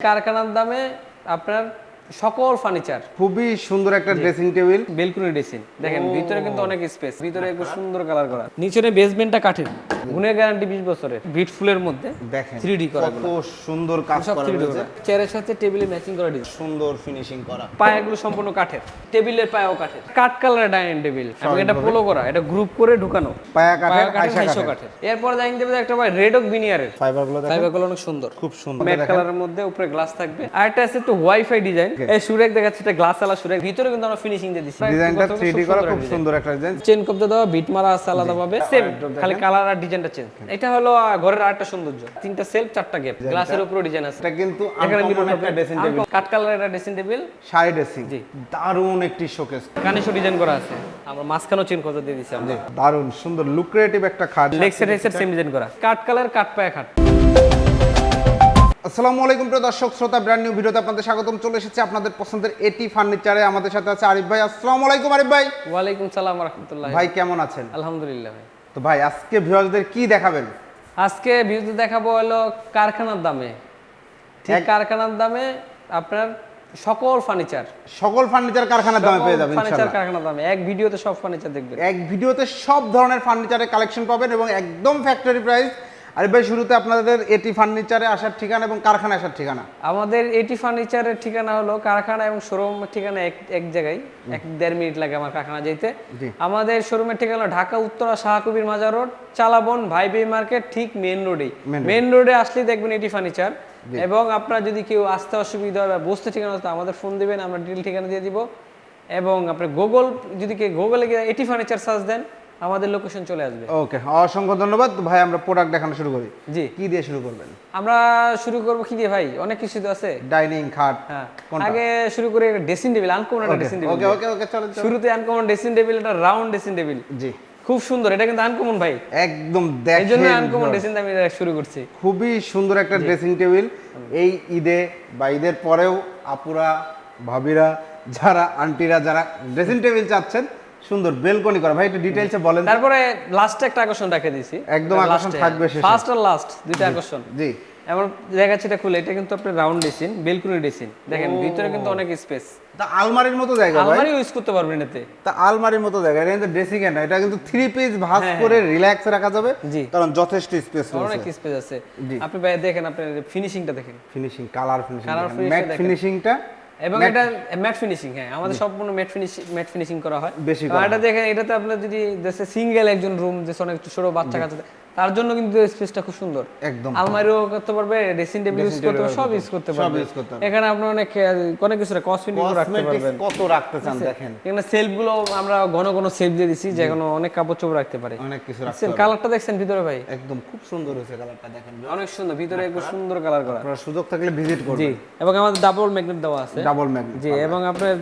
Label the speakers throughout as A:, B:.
A: কারখানার দামে আপনার সকল ফার্নিচার।
B: খুবই সুন্দর একটা ড্রেসিং টেবিল
A: বেলকুনি ড্রেসিং দেখেন ভিতরে কিন্তু অনেক স্পেস ভিতরে একটু সুন্দর কালার করা। নিচের বেসমেন্টটা কাঠের। গুণের গ্যারান্টি বিশ বছরের। বিট ফুলের মধ্যে
B: দেখেন
A: থ্রি ডি করা
B: কত সুন্দর কাজ করা রয়েছে।
A: চেয়ারের সাথে টেবিলে ম্যাচিং করা ডিজাইন
B: সুন্দর ফিনিশিং করা।
A: পায়াগুলো সম্পূর্ণ কাঠের। টেবিলের পায়াও কাঠের। কাঠ কালারের ডাইনিং টেবিল এবং এটা পোলো করা। এটা গ্রুপ করে ঢুকানো।
B: পায়া কাঠের
A: পায়া কাঠের এরপর ডাইনিং টেবিল একটা ভাই রেড অফ বিনিয়ারের
B: ফাইবারগুলো দেখেন
A: ফাইবারগুলো অনেক সুন্দর।
B: খুব সুন্দর।
A: ম্যাট কালারের মধ্যে উপরে গ্লাস থাকবে। আর এটা আছে তো ওয়াইফাই ডিজাইন এই সুরেক দেখাচ্ছে এটা গ্লাস আলা সুরেক। ভিতরে কিন্তু আমরা ফিনিশিং দিয়ে দিচ্ছি।
B: ডিজাইনটা 3D করা খুব সুন্দর একটা ডিজাইন
A: চেন কবজা দেওয়া বিট মারা আছে আলাদা ভাবে সেম খালি কালার আর ডিজাইনটা চেঞ্জ এটা হলো ঘরের আরেকটা সৌন্দর্য। তিনটা সেলফ চারটা গেট গ্লাসের উপরে ডিজাইন আছে।
B: এটা কিন্তু
A: এখানে
B: আনকমন একটা ড্রেসিং টেবিল
A: একটা ড্রেসিং টেবিল
B: শাড়ি ড্রেসিং
A: জি।
B: দারুণ একটি শোকেস
A: কানিশো ডিজাইন করা আছে। আমরা মাঝখানেও চেন কবজা দিয়ে দিচ্ছি আমরা।
B: দারুণ সুন্দর লুক্রেটিভ একটা খাট।
A: লেগ সেট সেম ডিজাইন করা। কাঠ কালার কাঠ পায়া খাট
B: আসসালামু আলাইকুম প্রিয় দর্শক শ্রোতা ব্র্যান্ড নিউ ভিডিওতে আপনাদের স্বাগতম। চলে এসেছে আপনাদের পছন্দের এটি ফার্নিচারে। আমাদের সাথে আছে আরিফ ভাই। আসসালামু আলাইকুম আরিফ ভাই।
A: ওয়ালাইকুম সালাম রহমতুল্লাহ।
B: ভাই কেমন আছেন?
A: আলহামদুলিল্লাহ ভাই।
B: তো ভাই আজকে ভিউয়ারদের কি দেখাবেন?
A: আজকে ভিউতে দেখাবো হলো কারখানার দামে। ঠিক কারখানার দামে আপনার সকল ফার্নিচার।
B: সকল ফার্নিচার কারখানার দামে পেয়ে যাবেন
A: ফার্নিচার কারখানার দামে। এক ভিডিওতে সব ফার্নিচার দেখবেন।
B: এক ভিডিওতে সব ধরনের ফার্নিচারের কালেকশন পাবেন এবং একদম ফ্যাক্টরি প্রাইস আরিফ ভাই শুরুতে আপনাদের এটি ফার্নিচারে আসার ঠিকানা এবং কারখানায় আসার ঠিকানা?
A: আমাদের এটি ফার্নিচারের ঠিকানা হলো কারখানা এবং শোরুমের ঠিকানা এক এক জায়গায় এক দেড় মিনিট লাগে আমার কারখানা যেতে আমাদের শোরুমের ঠিকানা ঢাকা উত্তরা শাহকবির মাজার রোড চালাবন ভাইবে মার্কেট ঠিক মেন রোডেই মেন রোডে আসলে দেখবেন এটি ফার্নিচার এবং আপনার যদি কেউ আসতে অসুবিধা হয় বা বসতে ঠিকানা হতো আমাদের ফোন দিবেন আমরা ডিটেল ঠিকানা দিয়ে দিব। এবং আপনার গুগল যদি কেউ গুগলে গিয়ে এটি ফার্নিচার সার্চ দেন আমাদের লোকেশন চলে আসবে।
B: ওকে অসংখ্য ধন্যবাদ। ভাই আমরা প্রোডাক্ট দেখানো শুরু করি।
A: জি।
B: কি দিয়ে শুরু করবেন?
A: আমরা শুরু করব কি দিয়ে ভাই? অনেক কিছু তো আছে।
B: ডাইনিং খাট
A: হ্যাঁ? আগে শুরু করে ড্রেসিং টেবিল আনকমন একটা dressing table
B: okay okay okay চলেন।
A: শুরুতে আনকমন ড্রেসিং টেবিল এটা রাউন্ড ড্রেসিং টেবিল
B: জি।
A: খুব সুন্দর এটা কিন্তু আনকমন ভাই।
B: একদম
A: এই জন্য আনকমন ড্রেসিং আমি শুরু করছি।
B: খুবই সুন্দর একটা ড্রেসিং টেবিল এই ঈদে বা ঈদের পরেও আপুরা ভাবিরা যারা আন্টিরা যারা ড্রেসিং টেবিল চাচ্ছেন সুন্দর বেলকনি করা। ভাই একটু ডিটেইলসে বলেন।
A: তারপরে লাস্টে একটা আকর্ষণ রেখে দিয়েছি।
B: একদম আকর্ষণ থাকবে শেষে।
A: ফার্স্ট আর লাস্ট দুইটা আকর্ষণ।
B: জি।
A: এমন দেখাচ্ছি এটা খুলে। এটা কিন্তু আপনি রাউন্ড ড্রেসিং বেলকুনি ড্রেসিং দেখেন ভিতরে কিন্তু অনেক স্পেস
B: তা আলমারির মতো জায়গা ভাই।
A: আলমারি ইউজ করতে পারবেন এতে।
B: তা আলমারির মতো জায়গা। এটা কিন্তু ড্রেসিং এ না। এটা কিন্তু থ্রি পিস ভাঁজ
A: হ্যাঁ,
B: করে রিল্যাক্স রাখা যাবে।
A: জি।
B: কারণ যথেষ্ট স্পেস
A: অনেক স্পেস আছে। আপনি ভাই দেখেন আপনার ফিনিশিংটা দেখেন।
B: ফিনিশিং কালার ফিনিশিং ম্যাট ফিনিশিংটা
A: এবং এটা ম্যাট ফিনিশিং হ্যাঁ আমাদের সম্পূর্ণ ম্যাট ফিনিশিং ম্যাট ফিনিশিং করা হয়।
B: বেশি
A: এটা দেখেন এটাতে আপনার যদি দেশে সিঙ্গেল একজন রুম যে অনেক ছোট বাচ্চা কাচ্চা তার জন্য কিন্তু স্পেসটা খুব সুন্দর।
B: একদম।
A: আলমারিও করতে পারবে ড্রেসিং টেবিল ইউজ করতে পারবে সব ইউজ করতে
B: সব
A: পারবে
B: করতে পারবে।
A: এখানে আপনি অনেক অনেক কিছু কসমেটিক রাখতে পারবেন।
B: কত রাখতে চান দেখেন।
A: এখানে সেলফগুলো আমরা ঘন ঘন সেলফ দিয়ে দিছি যে কোনো অনেক কাপড় চোপড় রাখতে পারে।
B: অনেক কিছু রাখতে
A: দেখছেন কালারটা দেখছেন ভিতরে ভাই?
B: একদম খুব সুন্দর হয়েছে কালারটা দেখেন।
A: অনেক সুন্দর ভিতরে একটু সুন্দর কালার করা।
B: আপনারা সুযোগ থাকলে ভিজিট
A: জি এবং আমাদের ডাবল ম্যাগনেট দেওয়া আছে।
B: ডাবল ম্যাগনেট
A: জি এবং আপনার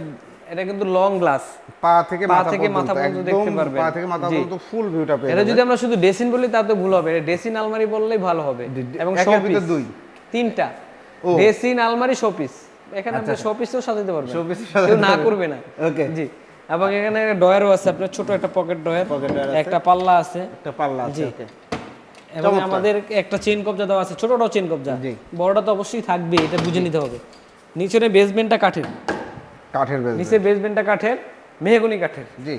A: এটা কিন্তু লং গ্লাস
B: পা থেকে
A: পা থেকে মাথা
B: পর্যন্ত
A: দেখতে।
B: পা থেকে মাথা পর্যন্ত ফুল ভিউটা পেয়ে
A: এটা যদি আমরা শুধু ড্রেসিং বলি তাতে ভুল হবে। এটা ড্রেসিং আলমারি বললেই ভালো হবে। এবং
B: ভিতর দুই।
A: তিনটা।
B: আচ্ছা,
A: আলমারি শোপিস এখানে আপনি শোপিসও সাজাতে পারবেন।
B: ও সাজাতে
A: না করবে না।
B: ওকে।
A: জি। এবং এখানে ডয়ারও আছে আপনার ছোট একটা পকেট ডয়ার একটা পাল্লা আছে।
B: একটা পাল্লা আছে। ওকে।
A: এবং আমাদের একটা চেন কবজা দেওয়া আছে ছোটটাও চেন কবজা। বড়টা তো অবশ্যই থাকবে এটা বুঝে নিতে হবে। নিচের বেসমেন্টটা কাঠের।
B: কাঠের বেজ
A: নিচের বেসমেন্টটা কাঠের মেহগুনি কাঠের।
B: জি।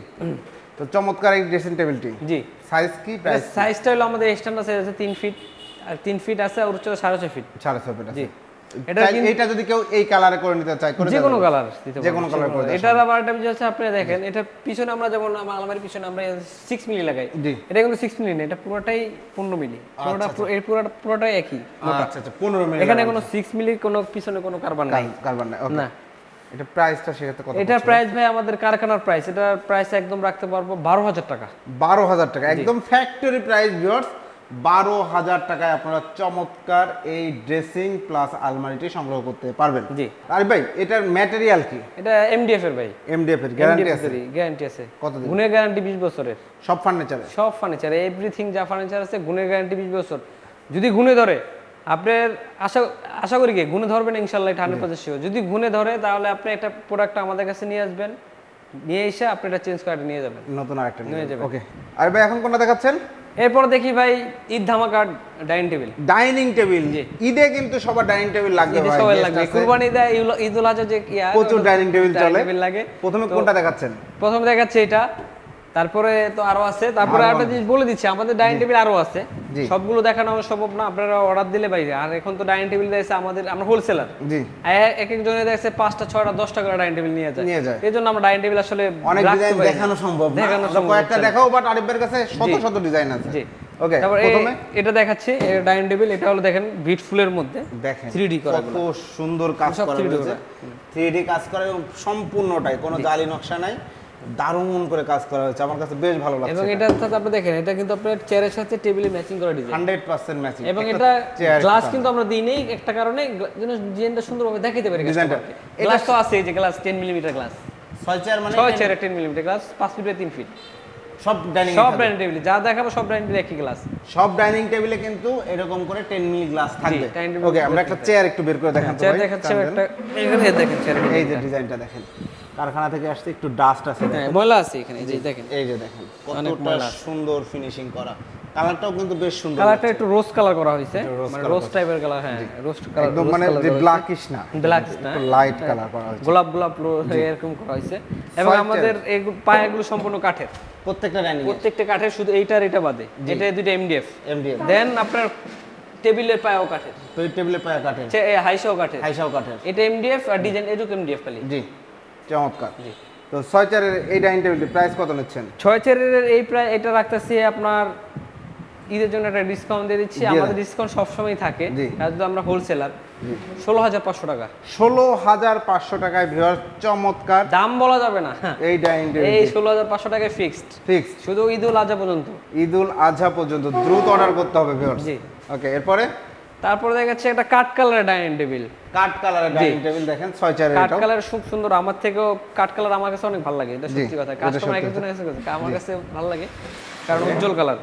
B: তো চমৎকার এই ড্রেসিং টেবিলটি
A: জি।
B: সাইজ কি প্রাইস
A: সাইজটা হলো আমাদের স্ট্যান্ডার্ড সাইজ আছে তিন ফিট আর তিন ফিট আছে আর উচ্চতা সাড়ে ছয় ফিট
B: সাড়ে ছয় ফিট
A: জি।
B: আছে
A: এটা
B: চাই-
A: কিন্তু
B: এইটা যদি কেউ এই কালারে করে নিতে চায় করে
A: যে কোনো কালার দিতে
B: যে কোনো colour করে
A: এটার আবার একটা বিষয় হচ্ছে আপনি দেখেন এটা পিছনে আমরা যেমন আমার আলমারির পিছনে আমরা সিক্স মিলি লাগাই।
B: জি।
A: এটা কিন্তু সিক্স মিলি না এটা পুরোটাই পনেরো মিলি পুরোটা পুরো- এর পুরোটা পুরোটাই একই
B: আচ্ছা আচ্ছা পনেরো মিনিট
A: এখানে কোনো সিক্স মিলির কোনো পিছনে কোনো কার্বন নাই।
B: কার্বন নাই ওকে
A: না।
B: এটা প্রাইসটা সেক্ষেত্রে কত
A: এটার প্রাইস ভাই আমাদের কারখানার প্রাইস এটার প্রাইস একদম রাখতে পারব বারো হাজার টাকা।
B: বারো হাজার টাকা। একদম ফ্যাক্টরি প্রাইস ভিউয়ার্স বারো হাজার টাকায় আপনারা চমৎকার এই ড্রেসিং প্লাস আলমারিটি সংগ্রহ করতে পারবেন।
A: জি।
B: আরে ভাই এটার ম্যাটেরিয়াল কি?
A: এটা এমডিএফ এর ভাই।
B: এমডিএফ এর গ্যারান্টি আছে।
A: গ্যারান্টি আছে।
B: কতদিন?
A: গুণের গ্যারান্টি বিশ বছরের।
B: সব ফার্নিচারে
A: সব ফার্নিচার এভরিথিং যা ফার্নিচার আছে গুণের গ্যারান্টি বিশ বছর। যদি গুণে ধরে আপনার আশা আশা করি কি গুণে ধরবেন ইনশাল্লাহ এটা হান্ড্রেড পার্সেন্ট শিওর যদি গুণে ধরে তাহলে আপনি একটা প্রোডাক্ট আমাদের কাছে নিয়ে আসবেন নিয়ে এসে আপনি এটা চেঞ্জ করে নিয়ে যাবেন।
B: নতুন আরেকটা
A: নিয়ে যাবেন।
B: ওকে আরে ভাই এখন কোনটা দেখাচ্ছেন?
A: এরপর দেখি ভাই ঈদ ধামাকা ডাইনিং টেবিল
B: ডাইনিং টেবিল
A: জি।
B: ঈদে কিন্তু সবার ডাইনিং টেবিল লাগবে ভাই guest
A: লাগবে। কুরবানি ঈদ- ঈদুল আজহা যে ইয়া
B: প্রচুর ডাইনিং টেবিল চলে।
A: টেবিল লাগে।
B: প্রথমে কোনটা দেখাচ্ছেন?
A: প্রথমে দেখাচ্ছে এটা। তারপরে তো আরও আছে। তারপরে
B: আরও
A: আরেকটা জিনিস বলে দিচ্ছি আমাদের ডাইনিং টেবিল আরও আছে। সবগুলো দেখানো সম্ভব না আপনারা অর্ডার দিলে বাইরে আর এখন তো ডাইনিং টেবিল দিয়েছে আমাদের আমরা হোলসেলার
B: জি।
A: এক একজনে দেখছে পাঁচটা ছয়টা দশটা করে ডাইনিং টেবিল নিয়ে যায়।
B: নিয়ে যায়।
A: এই জন্য আমরা ডাইনিং টেবিল আসলে
B: অনেক ডিজাইন দেখানো সম্ভব না।
A: দেখানো সম্ভব
B: কয়েকটা দেখাও বাট আরিফের কাছে শত শত ডিজাইন আছে।
A: জি।
B: ওকে
A: তারপর এটা দেখাচ্ছি ডাইনিং টেবিল এটা হলো দেখেন বিট ফুলের মধ্যে
B: দেখেন
A: 3D করা
B: কত সুন্দর কাজ করা হয়েছে। 3D কাজ করা এবং সম্পূর্ণটাই কোনো জালি নকশা নাই। দারুণ করে কাজ করা হয়েছে। আমার কাছে বেশ ভালো লাগছে
A: এবং এটার সাথে আপনি দেখেন এটা কিন্তু আপনার চেয়ারের সাথে টেবিলে ম্যাচিং করা ডিজাইন
B: হান্ড্রেড পার্সেন্ট ম্যাচিং
A: এবং এটা গ্লাস কিন্তু আমরা দিই নেই একটা কারণে যেন ডিজাইনটা সুন্দরভাবে দেখাইতে পারি
B: ডিজাইনটা।
A: গ্লাস তো আছে যে গ্লাস 10 মিলিমিটার গ্লাস
B: ছয় চেয়ার মানে
A: ছয় চেয়ারে 10 millimetre glass 5 feet by 3 feet
B: সব ডাইনিং
A: সব ডাইনিং টেবিল যা দেখাবো সব ডাইনিং টেবিল একই গ্লাস
B: সব ডাইনিং টেবিলে কিন্তু এরকম করে 10 মিলি গ্লাস থাকবে। ওকে আমরা একটা চেয়ার একটু বের করে দেখান
A: চেয়ার
B: ভাই,
A: দেখাচ্ছে একটা এখানে দেখেন চেয়ার
B: এই যে ডিজাইনটা দেখেন। কারখানা থেকে আসছে একটু ডাস্ট আছে
A: হ্যাঁ ময়লা আছে এখানে এই যে দেখেন।
B: এই যে দেখেন। কতটা সুন্দর ফিনিশিং করা। কালারটাও কিন্তু বেশ সুন্দর
A: কালারটা একটু রোজ কালার করা হয়েছে। মানে রোজ টাইপের কালার হ্যাঁ রোজ কালার
B: একদম মানে যে ব্ল্যাকিশ না।
A: ব্ল্যাক না
B: একটু লাইট কালার করা হয়েছে।
A: গোলাপ গোলাপ এরকম করা হয়েছে। এবং আমাদের এই পায়াগুলো সম্পূর্ণ কাঠের।
B: প্রত্যেকটা ডাইনিং
A: প্রত্যেকটা কাঠের শুধু এইটার এটা বাদে। এটা দুইটা এমডিএফ
B: এমডিএফ
A: দেন আপনার টেবিলের পায়াও কাঠের।
B: তো এই টেবিলে পায়া কাঠের
A: হাইসাও কাঠের।
B: হাইসাও কাঠের।
A: এটা এমডিএফ আর ডিজাইন এটুকু এমডিএফ খালি।
B: জি। চমৎকার। তো ছয় চারের এই ডাইনিং টেবিলটি প্রাইস কত নিচ্ছেন?
A: ছয় চেয়ারের এই প্রায় এটা রাখতেছি আপনার ঈদের জন্য একটা ডিসকাউন্ট দিয়ে দিচ্ছি। আমাদের ডিসকাউন্ট সবসময় থাকে। যদি আমরা হোলসেলার ষোলো হাজার পাঁচশো টাকা।
B: ষোলো হাজার পাঁচশো টাকায় ভিউয়ার চমৎকার।
A: দাম বলা যাবে না।
B: এই ডাইনিং টেবিল এই
A: ষোলো হাজার পাঁচশো টাকায় ফিক্সড
B: ফিক্সড
A: শুধু ঈদ উল আজহা পর্যন্ত।
B: ঈদ উল আজহা পর্যন্ত দ্রুত অর্ডার করতে হবে ভিউয়ার্স।
A: জি।
B: ওকে এরপরে?
A: তারপরে দেখা যাচ্ছে একটা কাঠ কালারের ডাইনিং টেবিল।
B: কাঠ কালারের ডাইনিং টেবিল দেখেন ছয় চারের
A: কাঠ
B: এটাও।
A: কালার খুব সুন্দর আমার থেকেও কাঠ কালার আমার কাছে অনেক ভালো লাগে এটা সত্যি কথা। কাস্টমার একজনের কাছে কথা, আমার কাছে ভালো লাগে কারণ উজ্জ্বল কালার।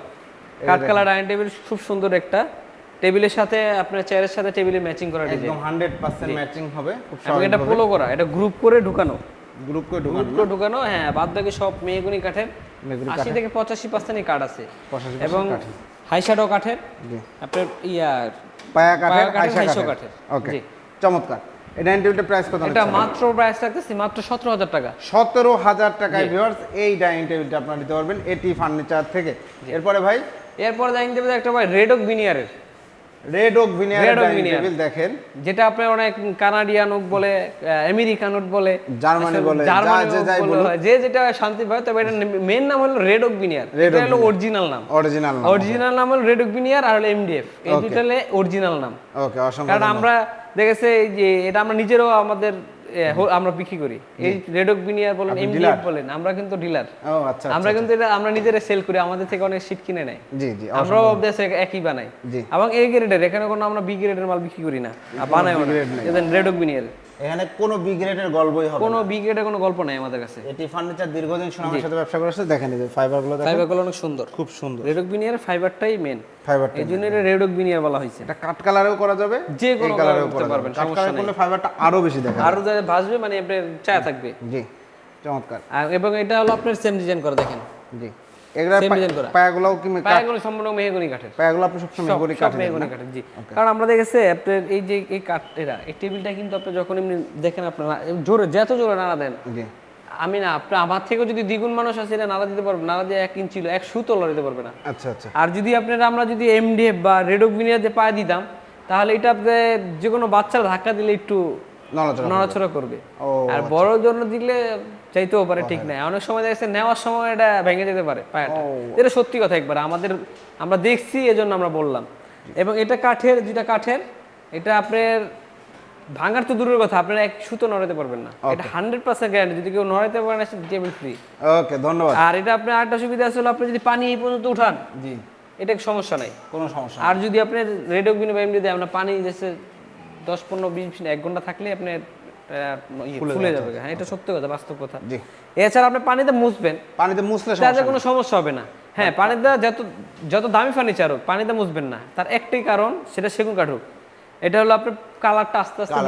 A: কাঠ কালার ডাইনিং টেবিল খুব সুন্দর একটা। টেবিলের সাথে আপনার চেয়ারের সাথে টেবিলে ম্যাচিং করা ডিজাইন
B: একদম হান্ড্রেড পার্সেন্ট ম্যাচিং হবে খুব
A: এবং এটা পোলো করা এটা গ্রুপ করে ঢুকানো।
B: গ্রুপ করে ঢোকানো
A: গ্রুপ করে ঢুকানো হ্যাঁ বাদ বাকি সব মেয়েগুনি কাঠের।
B: মেহগুনি
A: আশি থেকে পঁচাশি পার্সেন্টই কাঠ আছে।
B: 85%
A: এবং
B: কাঠের।
A: হাইশাডো কাঠের। আপনার ইয়ার
B: পায়া কাঠের আয়শা কাঠের। ওকে চমৎকার। এই ডাইনিং টেবিলটার প্রাইস কত
A: এটা মাত্র প্রাইস রাখতেছি মাত্র সতেরো হাজার টাকা।
B: সতেরো হাজার টাকায়
A: জি।
B: ভিউয়ার্স এই ডাইনিং টেবিলটা আপনারা নিতে পারবেন এটি ফার্নিচার থেকে। এরপরে ভাই?
A: এরপর ডাইনিং টেবিল একটা ভাই red oak বিনিয়ারের
B: red oak veneer red
A: oak
B: veneer দেখেন।
A: যেটা আপনি অনেক কানাডিয়ান ওক বলে আমেরিকান ওক বলে
B: জার্মানি বলে, যা যে যাই
A: বলে যে যেটা শান্তি পায় তবে এটা মেইন নাম হলো রেড ওক
B: ভিনিয়ার
A: এটা হলো অরিজিনাল নাম।
B: অরিজিনাল
A: অরিজিনাল নাম হলো রেড ওক ভিনিয়ার আর হলো এমডিএফ এই. হলো অরিজিনাল নাম।
B: ওকে অসম্ভব
A: কারণ আমরা দেখেছে যে এটা আমরা নিজেরও আমাদের আমরা বিক্রি করি। এই রেডক বিনিয়ার বলেন
B: এমডি
A: এমডিএফ বলেন আমরা কিন্তু ডিলার।
B: ও আচ্ছা
A: আমরা কিন্তু এটা আমরা নিজেরা সেল করি আমাদের থেকে অনেক শীট কিনে নেয়।
B: জি জি
A: আমরাও দেশে একই বানাই। এবং এই গ্রেডের এখানে কোনো আমরা বি গ্রেডের মাল বিক্রি করি না বানাই
B: grade
A: এদের রেডক বিনিয়ার।
B: এখানে কোনো বি গ্রেডের গল্পই হবে
A: কোনো বি গ্রেডের কোনো গল্প নাই আমাদের কাছে।
B: এটি ফার্নিচার দীর্ঘদিন সুনামের সাথে ব্যবসা করেছে দেখেন এই যে ফাইবারগুলো দেখেন।
A: ফাইবারগুলো অনেক সুন্দর।
B: খুব সুন্দর।
A: রেডক বিনিয়ার ফাইবারটাই মেন
B: ফাইবারটা
A: এই জন্য এটা রেডক বিনিয়ার বলা হয়েছে।
B: এটা কাট কালারেও করা যাবে
A: যে কোনো
B: কালারেও
A: করতে পারবেন,
B: কাট কালার করলে ফাইবারটা আরও বেশি দেখা
A: আরও যা ভাসবে মানে আপনার চায়া থাকবে।
B: জি চমৎকার।
A: আর এবং এটা হলো আপনার সেম ডিজাইন করে দেখেন।
B: জি। এগুলা
A: Same design করা।
B: পায়াগুলোও কি
A: পায়াগুলো সম্পূর্ণ মেহগনি কাঠের।
B: পায়াগুলো আপনি সবসময়
A: সব
B: গড়ি
A: মেহগনি কাঠের জি। কারণ আমরা দেখেছি আপনার এই যে এই কাঠ এই টেবিলটা কিন্তু আপনি যখন এমনি দেখেন আপনারা জোরে যত জোরে নাড়া দেন
B: জি।
A: আমি না আপনার আমার থেকেও যদি দ্বিগুণ মানুষ এটা নাড়া দিতে পারবে নাড়া দিয়ে এক ইঞ্চি এক সুতো লড়াইতে পারবে না।
B: আচ্ছা আচ্ছা।
A: আর যদি আপনার আমরা যদি এমডিএফ বা দিয়ে পায়ে দিতাম তাহলে এটা আপনার যে কোনো বাচ্চারা ধাক্কা দিলে একটু
B: নড়াচড়া
A: নড়াচড়া করবে। আর বড় জন্য দিলে চাইতেও পারে ঠিক নাই। অনেক সময় দেখছে নেওয়ার সময় এটা ভেঙে যেতে পারে পায়াটা এটা সত্যি কথা একবার আমাদের আমরা দেখছি এজন্য আমরা বললাম। এবং এটা কাঠের যেটা কাঠের এটা আপনার ভাঙার তো দূরের কথা আপনারা এক সুতো নড়াতে পারবেন না। এটা হান্ড্রেড পার্সেন্ট গ্যারান্টি যদি কেউ নড়াতে পারেন টেবিল ফ্রি
B: ওকে ধন্যবাদ।
A: আর এটা আপনার আরেকটা সুবিধা আছে হলো আপনি যদি পানি এই পর্যন্ত উঠান
B: জি।
A: এটা সমস্যা নাই।
B: কোনো সমস্যা
A: আর যদি আপনি রেডিও বিনো এমনি দেয় আপনার পানি যেসে দশ পনেরো বিশ মিনিট এক ঘণ্টা থাকলে আপনি ইয়ে, ফুলে যাবে। হ্যাঁ এটা সত্যি কথা বাস্তব কথা। এছাড়া আপনি পানিতে মুছবেন।
B: পানিতে মুছলে
A: তাতে কোনো সমস্যা হবে না। হ্যাঁ পানিতে যত যত দামি ফার্নিচার হোক পানিতে মুছবেন না। তার একটাই কারণ সেটা সেগুন কাঠ হোক। এটা হলো আপনার কালারটা আস্তে আস্তে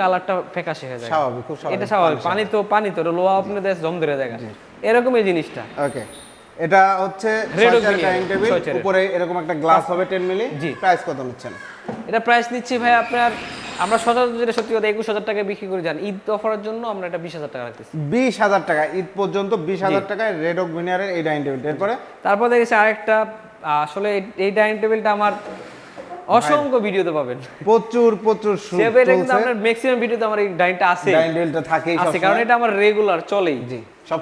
A: কালারটা ফ্যাকাশে হয়ে যায়।
B: স্বাভাবিক
A: এটা স্বাভাবিক। পানি তো পানি তো লোহা আপনি দেশ জম ধরে যায় এরকম এই জিনিসটা।
B: ওকে এটা হচ্ছে উপরে এরকম একটা গ্লাস হবে 10 মিলি
A: জি।
B: প্রাইস কত নিচ্ছেন?
A: এটা প্রাইস নিচ্ছি ভাই আপনার আমরা সচরাচর যেটা সত্যি কথা একুশ হাজার টাকায় বিক্রি করে যান ঈদ অফারের জন্য আমরা এটা বিশ হাজার টাকা রাখতেছি।
B: বিশ হাজার টাকা ঈদ পর্যন্ত বিশ হাজার টাকায় রেড ওক ভিনিয়ারের এই ডাইনিং টেবিল এরপরে?
A: তারপর দেখেছি আরেকটা আসলে এই- ডাইনিং টেবিলটা আমার অসংখ্য ভিডিওতে পাবেন।
B: প্রচুর প্রচুর
A: সেভেলে কিন্তু আপনার ম্যাক্সিমাম ভিডিওতে আমার এই ডাইনিংটা আছে
B: ডাইনিং টেবিলটা থাকেই
A: আছে কারণ এটা আমার রেগুলার চলেই।
B: জি। সব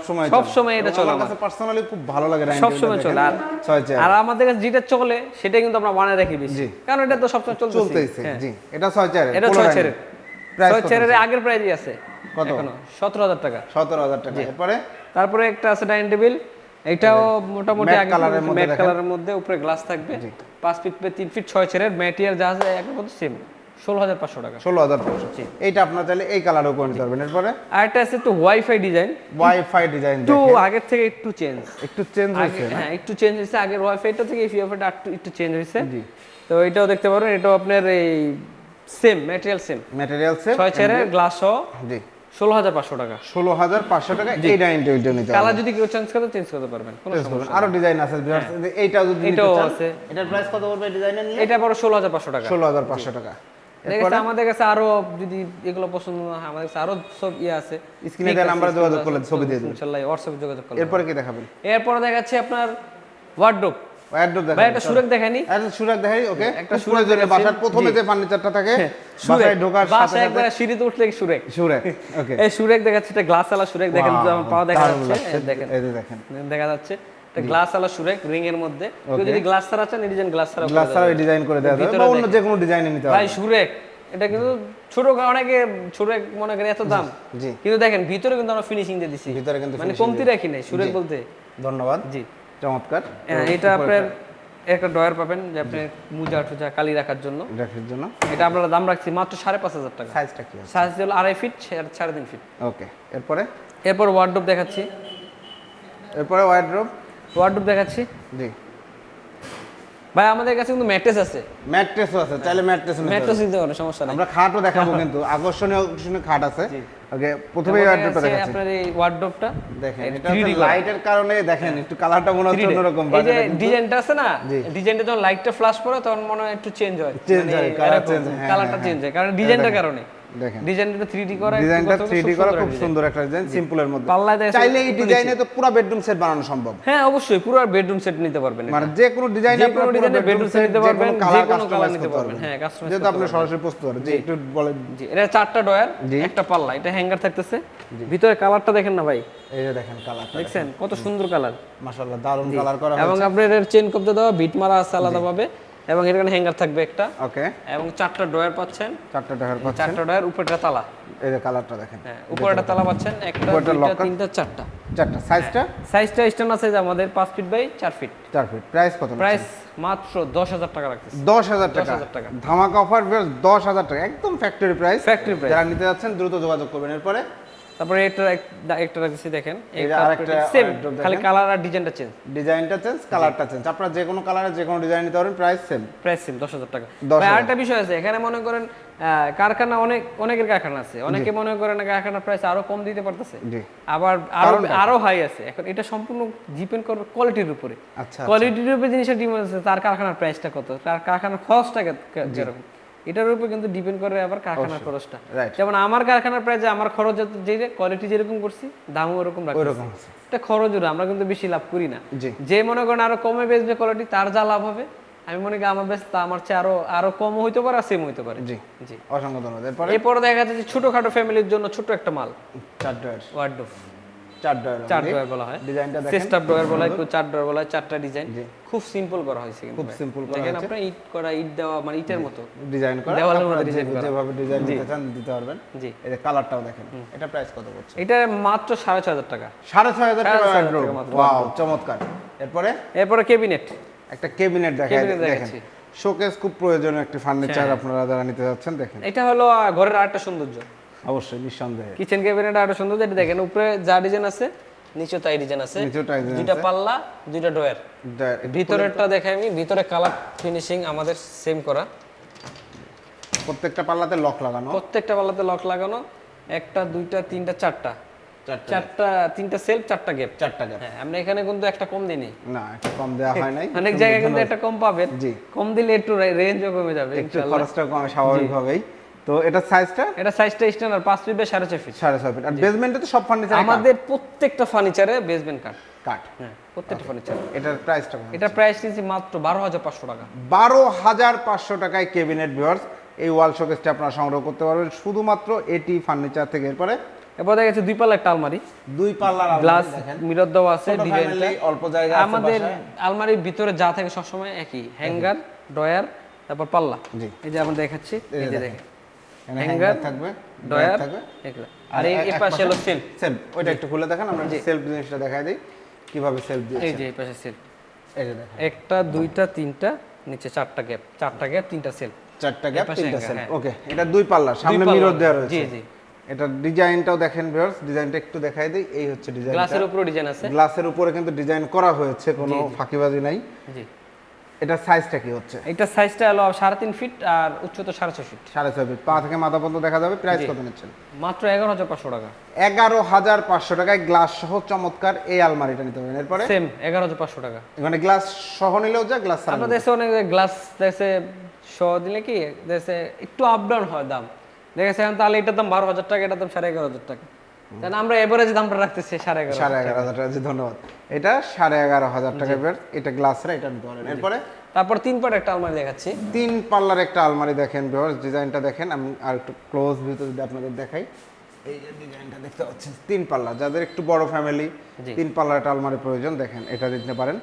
B: সময়
A: এটা চলে
B: আমার
A: আমার।
B: কাছে পার্সোনালি খুব ভালো লাগে ডাইনিং
A: চলে। আর আর আমাদের কাছে যেটা চলে সেটা কিন্তু আমরা বানায় রাখি বেশি। কারণ এটা তো সবসময় চলতেছে।
B: জি। এটা ছয় চেয়ারের
A: এটা ছয় চেয়ারের ছয় চেয়ারের আগের প্রাইজই আছে
B: কত?
A: সতেরো হাজার টাকা।
B: সতেরো হাজার টাকা। এরপরে?
A: তারপরে একটা আছে ডাইনিং টেবিল। এটাও মোটামুটি
B: মধ্যে
A: ম্যাট
B: দেখেন।
A: কালারের মধ্যে উপরে গ্লাস থাকবে। পাঁচ ফিট তিন ফিট ছয় চেয়ারের ম্যাটেরিয়াল যা আছে সেম ষোলো হাজার পাঁচশো টাকা।
B: ষোলো হাজার পাঁচশো। এইটা আপনার চাইলে এই কালারও করে নিতে পারবেন। এরপরে?
A: আর আছে একটু ওয়াইফাই ডিজাইন
B: ওয়াইফাই ডিজাইন
A: একটু আগের থেকে একটু চেঞ্জ
B: একটু চেঞ্জ হয়েছে
A: হ্যাঁ একটু চেঞ্জ হয়েছে। আগের ওয়াইফাইটা থেকে এই ওয়াইফাইটা একটু একটু চেঞ্জ হয়েছে। তো এটাও দেখতে পারেন এটাও আপনার এই same material same
B: material same
A: ছয় চেয়ারের গ্লাস সহ।
B: জি।
A: ষোলো হাজার পাঁচশো টাকা।
B: ষোলো হাজার পাঁচশো টাকা। এই ডাইনিং টেবিলটা নিতে
A: কালার যদি কেউ চেঞ্জ করতে চেঞ্জ করতে পারবেন।
B: আরও ডিজাইন আছে এইটা যদি
A: এটাও আছে।
B: এটার প্রাইস কত পড়বে ডিজাইনের নিয়ে?
A: এটা বড় ষোলো হাজার পাঁচশো টাকা।
B: ষোলো হাজার পাঁচশো টাকা।
A: আমাদের কাছে আরও যদি এগুলো পছন্দ না হয় আমাদের কাছে আরও সব ইয়ে আছে।
B: স্ক্রিনে দেওয়া নাম্বারে যোগাযোগ করলে ছবি দিয়ে দেবেন
A: ইনশাআল্লাহ হোয়াটসঅ্যাপে যোগাযোগ করলে
B: এরপরে কি দেখাবেন?
A: এরপরে দেখাচ্ছি আপনার ওয়ার্ডরোব
B: ওয়ারড্রপ দেখাবেন
A: একটা সুরেক দেখানি
B: একটা সুরাক দেখাই ওকে
A: একটা
B: একটা
A: সুরাক
B: সুরাক বাসার প্রথমে যে ফার্নিচারটা থাকে বাসায় ঢোকার সাথে
A: বাসায় একবার সিঁড়িতে উঠলে সুরেক।
B: সুরাক ওকে
A: এই সুরেক দেখাচ্ছে এটা গ্লাস আলা সুরেক দেখেন পাওয়া দেখা যাচ্ছে। দেখেন। দেখা যাচ্ছে। এটা গ্লাস আলা সুরেক রিং এর মধ্যে। কেউ যদি গ্লাস ছাড়া চান ডিজাইন গ্লাস ছাড়া
B: গ্লাস ছাড়া ডিজাইন করে দেওয়া যাবে বা অন্য যে কোনো ডিজাইনে নিতে
A: ভাই সুরেক এটা কিন্তু ছোট অনেকে সুরেক মনে করেন এত দাম। কিন্তু দেখেন ভিতরে কিন্তু আমরা ফিনিশিং দিয়ে দিছি।
B: ভিতরে কিন্তু
A: কমতি রাখি নাই সুরেক বলতে।
B: ধন্যবাদ।
A: জি।
B: চমৎকার।
A: এটা আপনার একটা ডয়ার পাবেন যে আপনি মুজা টুজা কালি রাখার জন্য। এটা আমরা দাম রাখছি মাত্র সাড়ে পাঁচ হাজার টাকা।
B: সাইজটা কি
A: সাইজ হলো আড়াই ফিট সাড়ে তিন ফিট।
B: ওকে এরপরে?
A: এরপর ওয়ার্ডরোব দেখাচ্ছি।
B: এরপরে ওয়ার্ড্রপ
A: ওয়ার্ডরোব দেখাচ্ছি।
B: জি।
A: ভাই আমাদের কাছে কিন্তু ম্যাট্রেস আছে।
B: ম্যাট্রেসও আছে চাইলে ম্যাট্রেস
A: ম্যাট্রেস দিতে পারে। সমস্যা নাই।
B: আমরা খাটও দেখাবো কিন্তু আকর্ষণীয় আকর্ষণীয় খাট আছে। ওকে প্রথমে
A: আমাদের
B: ওয়ার্ড্রপটা দেখাচ্ছি।
A: আপনার এই ওয়ার্ডরোবটা
B: দেখেন এটা
A: 3D
B: লাইটের কারণে দেখেন একটু কালারটা মনে হচ্ছে
A: 3D
B: অন্যরকম
A: এই যে ডিজাইনটা আছে না। ডিজাইনটা যখন লাইটটা ফ্ল্যাশ করে তখন মনে হয় একটু চেঞ্জ হয়।
B: Change হয়, colour change হয়, হ্যাঁ,
A: কালারটা
B: হ্যাঁ,
A: চেঞ্জ হয় কারণ ডিজাইনটার কারণে।
B: দেখেন।
A: ডিজাইনটা 3D করা
B: ডিজাইনটা 3D করা খুব সুন্দর একটা ডিজাইন সিম্পলের মধ্যে।
A: পাল্লায় দেখা
B: চাইলে এই ডিজাইনে তো পুরো বেডরুম সেট বানানো সম্ভব।
A: হ্যাঁ অবশ্যই পুরো বেডরুম সেট নিতে পারবেন
B: মানে যে কোনো ডিজাইন
A: যে কোনো ডিজাইনের বেডরুম সেট নিতে পারবেন যে কোনো কালার নিতে পারবেন। হ্যাঁ কাস্টমাইজ
B: যেহেতু আপনি সরাসরি করেন যে একটু বলেন
A: জি এটা চারটা ডয়ার
B: জি।
A: একটা পাল্লা এটা হ্যাঙ্গার থাকতেছে। ভিতরে কালারটা দেখেন না ভাই।
B: এই যে দেখেন কালারটা
A: দেখছেন? কত সুন্দর কালার
B: মাশাআল্লাহ দারুণ কালার করা
A: এবং আপনার এর চেন কবজা দেওয়া বিট মারা আছে আলাদাভাবে। এবং এখানে হ্যাঙ্গার থাকবে একটা।
B: ওকে
A: এবং চারটা ডয়ার পাচ্ছেন।
B: চারটা টাকার পাচ্ছেন।
A: চারটা ডয়ার উপরটা তালা।
B: এই যে কালারটা দেখেন।
A: হ্যাঁ উপরটা তালা পাচ্ছেন একটা দুইটা তিনটা চারটা।
B: চারটা। সাইজটা
A: সাইজটা স্ট্যান্ডার্ড সাইজ আমাদের পাঁচ ফিট বাই চার ফিট
B: চার ফিট প্রাইস কত
A: প্রাইস মাত্র দশ হাজার টাকা রাখতেছে
B: দশ হাজার টাকা।
A: 10,000 টাকা।
B: ধামাকা অফার দশ হাজার টাকা। একদম ফ্যাক্টরি প্রাইস
A: ফ্যাক্টরি price।
B: যারা নিতে যাচ্ছেন দ্রুত যোগাযোগ করবেন। এরপরে
A: তারপরে একটা একটা রাখছি দেখেন সেম খালি কালার আর ডিজাইনটা চেঞ্জ
B: ডিজাইনটা চেঞ্জ কালারটা চেঞ্জ আপনারা যে কোনো কালারে যে কোনো ডিজাইন নিতে পারেন প্রাইস সেম
A: প্রাইস সেম দশ হাজার টাকা।
B: 10,000
A: ভাই আরেকটা বিষয় আছে এখানে মনে করেন কারখানা অনেক অনেকের কারখানা আছে। অনেকে মনে করেন কারখানার প্রাইস আরও কম দিতে পারতেছে।
B: জি।
A: আবার
B: আরও
A: আরও হাই আছে। এখন এটা সম্পূর্ণ ডিপেন্ড করবে কোয়ালিটির উপরে।
B: আচ্ছা
A: কোয়ালিটির উপরে জিনিসের ডিমান্ড আছে তার কারখানার প্রাইসটা কত? তার কারখানার খরচটা কে- কে- যেরকম এটার উপর কিন্তু ডিপেন্ড করে আবার কারখানার খরচটা। যেমন আমার কারখানার প্রাইস আমার খরচ যে কোয়ালিটি যেরকম করছি দামও ওরকম রাখছি। এটা খরচ ওরা আমরা কিন্তু বেশি লাভ করি না। যে মনে করেন আরও কমে বেচবে কোয়ালিটি তার যা লাভ হবে আমি মনে করি আমার বেশ তা আমার চেয়ে আরও আরও কম হইতে পারে সেম হইতে পারে।
B: জি।
A: জি।
B: অসংখ্য ধন্যবাদ এরপরে?
A: এরপরে দেখা যাচ্ছে যে ছোটখাটো ফ্যামিলির জন্য ছোট একটা মাল। ওয়ার্ডরোব
B: চার ডয়ার
A: চার ড্রয়ার বলা হয়।
B: ডিজাইনটা দেখেন।
A: সিস্টার ড্রয়ার বলা হয় চার ড্রয়ার বলা হয় চারটা ডিজাইন খুব সিম্পল করা হয়েছে কিন্তু
B: খুব
A: ভাই।
B: করা
A: দেখেন
B: হয়েছে।
A: ইট করা ইট দেওয়া মানে ইটের মতো।
B: ডিজাইন করা।
A: দেওয়ালের
B: আপনারা
A: মধ্যে করা।
B: যেভাবে ডিজাইন দিতে চান দিতে পারবেন।
A: জি।
B: এই কালারটাও দেখেন। এটা প্রাইস কত পড়ছে?
A: এটা মাত্র সাড়ে ছয় হাজার টাকা।
B: চমৎকার। এরপরে?
A: এরপরে
B: একটা দেখেন। শোকেস খুব প্রয়োজনীয় একটি ফার্নিচার
A: হ্যাঁ।
B: আপনারা যারা নিতে যাচ্ছেন দেখেন।
A: এটা হলো ঘরের আরেকটা সৌন্দর্য।
B: অবশ্যই নিঃসন্দেহে।
A: কিচেন ক্যাবিনেট সৌন্দর্য এটা দেখেন উপরে যা ডিজাইন আছে নিচে তাই ডিজাইন আছে। দুইটা পাল্লা দুইটা ডয়ার ভিতরেরটা দেখাই আমি ভিতরে কালার ফিনিশিং আমাদের সেম করা।
B: প্রত্যেকটা পাল্লাতে লক লাগানো?
A: প্রত্যেকটা পাল্লাতে লক লাগানো একটা দুইটা তিনটা চারটা।
B: চারটা
A: তিনটা সেলফ চারটা গ্যাপ
B: চারটা গ্যাপ
A: হ্যাঁ আমরা এখানে কিন্তু একটা কম দিইনি।
B: না একটু কম দেওয়া হয় নাই।
A: অনেক জায়গায় কিন্তু একটা কম পাবেন।
B: জি।
A: কম দিলে একটু রেঞ্জও কমে যাবে
B: একটু। খরচটা কমে স্বাভাবিকভাবেই। তো এটা সাইজটা
A: এটা সাইজটা স্ট্যান্ডার্ড পাঁচ ফিট বাই সাড়ে ছয় ফিট
B: সাড়ে ছয় ফিট আর বেসমেন্টে তো সব ফার্নিচার
A: আমাদের প্রত্যেকটা ফার্নিচারে বেসমেন্ট কাট
B: কাঠ।
A: হ্যাঁ প্রত্যেকটা ফার্নিচার
B: এটার প্রাইসটা
A: এটা প্রাইস নিয়েছি মাত্র বারো হাজার পাঁচশো টাকা।
B: বারো হাজার পাঁচশো টাকায় কেবিনেট ভিউয়ার্স এই ওয়াল শোকেসটা আপনারা সংগ্রহ করতে পারবেন। শুধুমাত্র এটি ফার্নিচার থেকে। এরপরে?
A: এরপর দেখা যাচ্ছে দুই পাল্লা একটা আলমারি।
B: দুই পাল্লার
A: গ্লাস মিরর দেওয়া আছে ডিজাইনটা
B: অল্প জায়গা আছে
A: আমাদের আলমারির ভিতরে যা থাকে সবসময় একই। হ্যাঙ্গার ডয়ার তারপর পাল্লা। এই যে আমরা দেখাচ্ছি এই যে দেখেন। হ্যাঙ্গার
B: থাকবে
A: ডয়ার
B: থাকবে।
A: এগুলো। আর এই পাশে হলো
B: সেলফ ওইটা একটু খুলে দেখেন আমরা সেলফ জিনিসটা দেখাই দিই কীভাবে সেলফ
A: এই যে এই পাশে সেল
B: এই যে দেখেন।
A: একটা দুইটা তিনটা নিচে চারটা গ্যাপ চারটা গ্যাপ তিনটা
B: চারটা গ্যাপ তিনটা সেলফ
A: হ্যাঁ।
B: ওকে এটা দুই পাল্লা সামনে মিরর দেওয়া রয়েছে।
A: জি, জি।
B: এটা ডিজাইনটাও দেখেন ভিউয়ার্স ডিজাইনটা একটু দেখাই দিই এই হচ্ছে ডিজাইন
A: গ্লাসের উপরও ডিজাইন আছে।
B: গ্লাসের উপরে কিন্তু ডিজাইন করা হয়েছে কোনো ফাঁকিবাজি নাই।
A: জি।
B: এটা সাইজটা কি হচ্ছে?
A: এটা সাইজটা হলো সাড়ে তিন ফিট আর উচ্চতা সাড়ে ছয় ফিট
B: সাড়ে ছয় ফিট পা থেকে মাথা পর্যন্ত দেখা যাবে। প্রাইস কত নিচ্ছেন?
A: মাত্র এগারো হাজার পাঁচশো টাকা।
B: এগারো হাজার পাঁচশো টাকায় গ্লাস সহ চমৎকার এই আলমারিটা নিতে পারবেন। এরপরে?
A: সেম এগারো হাজার পাঁচশো টাকা।
B: এখানে গ্লাস সহ নিলেও যা গ্লাস
A: আপনার দেশে অনেক গ্লাস দেশে শ দিলে কি দেশে একটু আপ ডাউন হয় দাম। দেখেছে এখন তাহলে এটার দাম বারো হাজার টাকা এটার দাম সাড়ে এগারো হাজার টাকা। তাহলে আমরা এভারেজ দামটা রাখতেছি সাড়ে এগারো
B: সাড়ে এগারো হাজার টাকা। ধন্যবাদ। এটা সাড়ে এগারো হাজার টাকা এটা গ্লাসের এটা ধরেন। এরপরে?
A: তারপর তিন পাট একটা আলমারি দেখাচ্ছি।
B: তিন পাল্লার একটা আলমারি দেখেন ভিউয়ার্স ডিজাইনটা দেখেন আমি আর একটু ক্লোজ ভিউতে যদি আপনাদের দেখাই। এই যে ডিজাইনটা দেখতে পাচ্ছেন তিন পাল্লা যাদের একটু বড় ফ্যামিলি তিন পাল্লার একটা আলমারি প্রয়োজন দেখেন এটা দিতে পারেন।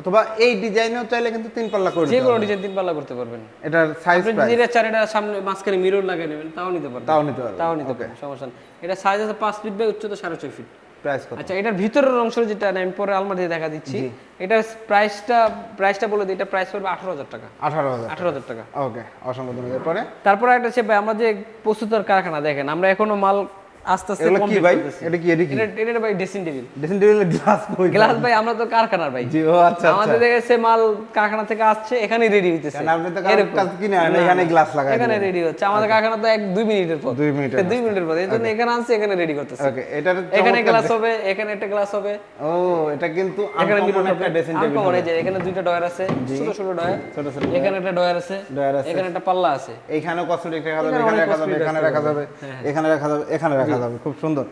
B: অথবা এই ডিজাইনেও চাইলে কিন্তু তিন পাল্লা করে
A: যে কোনো। ডিজাইন তিন পাল্লা করতে পারবেন।
B: এটার সাইজ
A: আপনি যদি এটা চার এটা সামনে মাঝখানে মিরর লাগিয়ে নেবেন তাও নিতে পারবেন।
B: তাও নিতে পারবেন।
A: তাও নিতে পারবেন সমস্যা নেই। এটা সাইজ আছে পাঁচ ফিট বাই উচ্চতা সাড়ে ছয় ফিট
B: প্রাইস কত?
A: আচ্ছা এটার ভিতরের অংশ যেটা আমি পরে আলমারি দেখা দিচ্ছি। এটার প্রাইসটা প্রাইসটা বলে দিই এটা প্রাইস পড়বে আঠারো হাজার টাকা।
B: আঠারো হাজার
A: আঠারো হাজার টাকা।
B: ওকে অসংখ্য ধন্যবাদ এরপরে?
A: তারপরে একটা হচ্ছে ভাই আমরা যে প্রস্তুতের কারখানা দেখেন আমরা এখনও মাল আস্তে আস্তে
B: কি ভাই? এটা কি এটা কি?
A: এটা এটা ভাই ড্রেসিং টেবিল
B: ড্রেসিং টেবিলের গ্লাস কই
A: গ্লাস ভাই আমরা তো কারখানার ভাই।
B: জি ও আচ্ছা
A: আমাদের মাল কারখানা থেকে আসছে এখানেই রেডি হইতেছে।
B: কেন আপনি তো কারোর কিনে আনেন, এখানে
A: না,
B: লাগায়
A: এখানে রেডি হচ্ছে। আমাদের কারখানা তো এক দুই মিনিটের পর
B: দুই মিনিটের
A: দুই মিনিটের পর এই এখানে আনছে এখানে রেডি করতেছে।
B: ওকে এটার
A: এখানে গ্লাস হবে এখানে একটা গ্লাস হবে।
B: ও এটা কিন্তু
A: এখানে
B: একটা ড্রেসিং টেবিল
A: আনকমন যে এখানে দুইটা ডয়ার আছে ছোট ছোট ডয়ার
B: ছোট ছোট
A: এখানে একটা ডয়ার আছে
B: ডয়ার আছে।
A: এখানে একটা পাল্লা আছে।
B: এইখানেও কসমেটিক রাখা যাবে
A: এখানে
B: এখানে রাখা যাবে এখানে রাখা যাবে। এখানে রাখা যাবে এখানে রাখা যাবে খুব সুন্দর।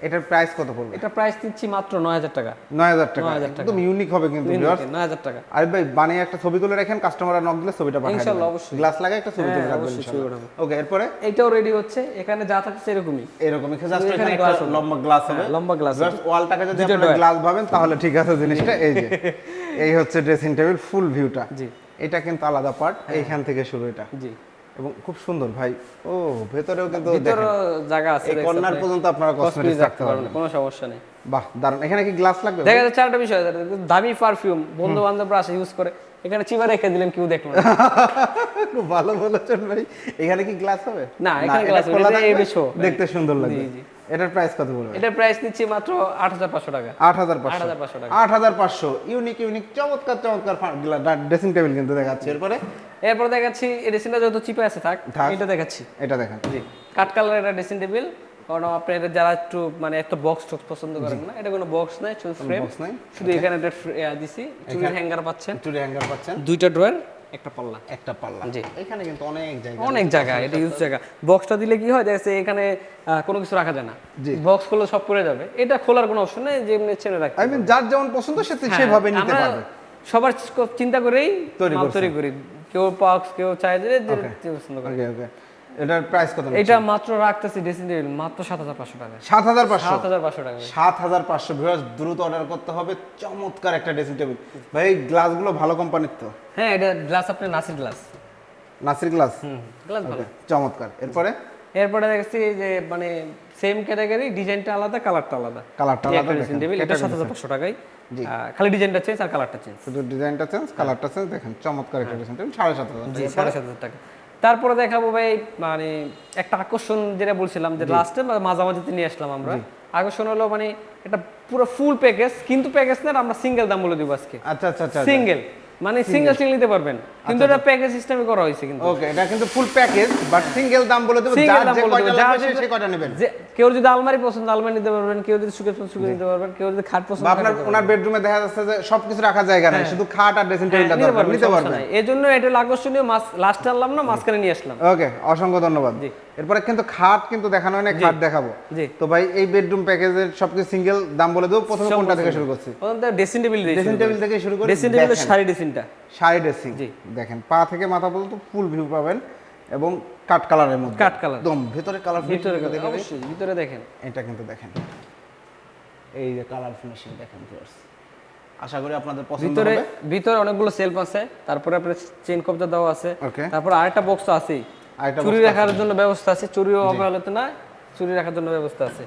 B: এটার প্রাইস কত পড়বে?
A: এটা প্রাইস দিচ্ছি মাত্র নয় হাজার টাকা।
B: নয় হাজার টাকা
A: 9,000 টাকা।
B: একদম ইউনিক হবে কিন্তু
A: টাকা।
B: ভাই বানিয়ে একটা ছবি তুলে রাখেন কাস্টমাররা নক দিলে ছবিটা
A: অবশ্যই।
B: গ্লাস একটা ছবি
A: হ্যাঁ,
B: তুলে রাখবেন ওকে এরপরে?
A: এইটাও রেডি হচ্ছে এখানে যা থাকছে এরকমই
B: এরকমই জাস্ট
A: এখানে
B: একটা লম্বা গ্লাস হবে।
A: হ্যাঁ, লম্বা glass
B: Just ওয়ালটাকে যদি
A: door।
B: গ্লাস ভাবেন তাহলে ঠিক আছে জিনিসটা। এই যে এই হচ্ছে ড্রেসিং টেবিল ফুল ভিউটা
A: জি।
B: এটা কিন্তু আলাদা পার্ট এইখান থেকে শুরু এটা।
A: জি।
B: এবং খুব সুন্দর ভাই। ও ভেতরেও কিন্তু
A: ভিতর জায়গা আছে
B: এই কর্নার পর্যন্ত আপনারা কসমেটিক্স রাখতে পারবেন।
A: কোনো সমস্যা নেই।
B: বাহ দারুণ। এখানে কি গ্লাস লাগবে
A: দেখা যাচ্ছে একটা বিষয় দামি পারফিউম বন্ধু বান্ধবরা আসে ইউজ করে। এখানে চিবা রেখে দিলেন কেউ দেখল না।
B: খুব ভালো বলেছেন ভাই। এখানে কি গ্লাস হবে?
A: না, এখানে glass হবে, এই show।
B: দেখতে সুন্দর লাগবে।
A: জি, জি।
B: এটার প্রাইস কত বলবেন
A: এটার প্রাইস নিচ্ছি মাত্র আট হাজার পাঁচশো টাকা।
B: আট হাজার পাঁচশো।
A: 8,500 টাকা।
B: আট হাজার পাঁচশো। ইউনিক ইউনিক চমৎকার চমৎকার ড্রেসিং টেবিল কিন্তু দেখাচ্ছে। এরপরে?
A: এরপর দেখাচ্ছি এই ড্রেসিংটা যত চিপে আছে থাক। এটা দেখাচ্ছি।
B: এটা দেখেন।
A: জি কাঠ কালার এটা ড্রেসিং টেবিল কারণ আপনি এটা যারা একটু মানে একটা বক্স টক্স পছন্দ করেন না এটা কোনো বক্স নাই শুধু ফ্রেম
B: box নাই?
A: শুধু এখানে একটা দিছি চুরির হ্যাঙ্গার পাচ্ছেন।
B: চুরি হ্যাঙ্গার পাচ্ছেন।
A: দুইটা ড্রয়ার একটা পাল্লা।
B: একটা পাল্লা।
A: জি।
B: এখানে কিন্তু অনেক জায়গা
A: অনেক জায়গা এটা ইউজ জায়গা। বক্সটা দিলে কি হয় দেখছে এখানে কোনো কিছু রাখা যায় না। বক্স খুলে সব পড়ে যাবে। এটা খোলার কোনো অপশন নেই যেমনি ছেড়ে রাখতে
B: আই মিন যার যেমন পছন্দ সে
A: হ্যাঁ,
B: সেভাবে নিতে পারবে।
A: সবার চিন্তা করেই
B: তৈরি
A: করি। কেউ বক্স কেউ চাই যে পছন্দ করে।
B: ওকে ওকে এটার প্রাইস কত
A: এটা মাত্র রাখতেছি ড্রেসিং মাত্র সাত হাজার পাঁচশো টাকা।
B: সাত হাজার পাঁচশো?
A: সাত হাজার পাঁচশো টাকা।
B: সাত হাজার পাঁচশো ভিউয়ার্স দ্রুত অর্ডার করতে হবে। চমৎকার একটা ড্রেসিং টেবিল ভাই গ্লাসগুলো ভালো কোম্পানির তো।
A: হ্যাঁ এটা গ্লাস আপনি নাসির গ্লাস
B: নাসির গ্লাস
A: হুম গ্লাস ভালো।
B: চমৎকার। এরপরে?
A: এরপরে দেখছি যে মানে সেম ক্যাটাগরি ডিজাইনটা আলাদা কালারটা আলাদা।
B: কালারটা আলাদা
A: ড্রেসিং
B: দেখেন।
A: টেবিল এটা সাত হাজার পাঁচশো টাকায়। খালি ডিজাইনটা চেঞ্জ আর কালারটা চেঞ্জ
B: শুধু ডিজাইনটা চেঞ্জ কালারটা চেঞ্জ দেখেন চমৎকার একটা ড্রেসিং টেবিল সাড়ে সাত হাজার
A: জি সাড়ে সাত হাজার টাকা। তারপরে দেখাবো ভাই মানে একটা আকর্ষণ যেটা বলছিলাম যে লাস্টে মাঝামাঝিতে নিয়ে আসলাম আমরা। আকর্ষণ হলো মানে এটা পুরো ফুল প্যাকেজ কিন্তু প্যাকেজ না আমরা সিঙ্গেল দাম বলে দিব আজকে।
B: আচ্ছা আচ্ছা আচ্ছা
A: সিঙ্গেল মানে সিঙ্গেল সিঙ্গেল নিতে পারবেন। কিন্তু এটা প্যাকেজ সিস্টেমে করা হয়েছে কিন্তু।
B: ওকে এটা কিন্তু ফুল প্যাকেজ বাট সিঙ্গেল দাম বলে দেবো যে কয়টা লাগবে সে কয়টা নেবেন?
A: কেউ যদি আলমারি পছন্দ আলমারি নিতে পারবেন কেউ যদি সুকেশ পছন্দ সুকেশ নিতে পারবেন কেউ যদি খাট পছন্দ
B: আপনার ওনার বেডরুমে দেখা যাচ্ছে যে সবকিছু রাখার জায়গা নাই শুধু খাট আর ড্রেসিং টেবিলটা দরকার নিতে পারবেন।
A: নাই। এই জন্য এটা আকর্ষণীয় মাছ লাস্টে আনলাম না মাঝখানে নিয়ে আসলাম।
B: ওকে অসংখ্য ধন্যবাদ।
A: জি।
B: এরপরে কিন্তু খাট কিন্তু দেখানো হয় না খাট দেখাবো। তো ভাই এই বেডরুম প্যাকেজের সবকিছু সিঙ্গেল দাম বলে দেবো প্রথমে কোনটা থেকে শুরু করছি?
A: ড্রেসিং টেবিল
B: ড্রেসিং টেবিল থেকে শুরু করে
A: ড্রেসিং টেবিলের
B: দেখেন।
A: শাড়ি ড্রেসিংটা
B: শাড়ি ড্রেসিং দেখেন পা থেকে মাথা পর্যন্ত ফুল ভিউ পাবেন এবং কাট কালারের মধ্যে।
A: কাট কালার
B: একদম ভিতরে কালার
A: ভিতরে অবশ্যই ভিতরে দেখেন।
B: এটা কিন্তু দেখেন। এই যে কালার ফিনিশিং দেখেন ভিউয়ার্স আশা করি আপনাদের পছন্দ
A: ভিতরে
B: হবে।
A: ভিতরে অনেকগুলো সেলফ আছে তারপরে আপনার চেন কবজা দেওয়া আছে. তারপর আরেকটা বক্স তো
B: আরেকটা
A: চুরি রাখার জন্য ব্যবস্থা আছে চুরিও অবহেলিত না চুরি রাখার জন্য ব্যবস্থা আছে।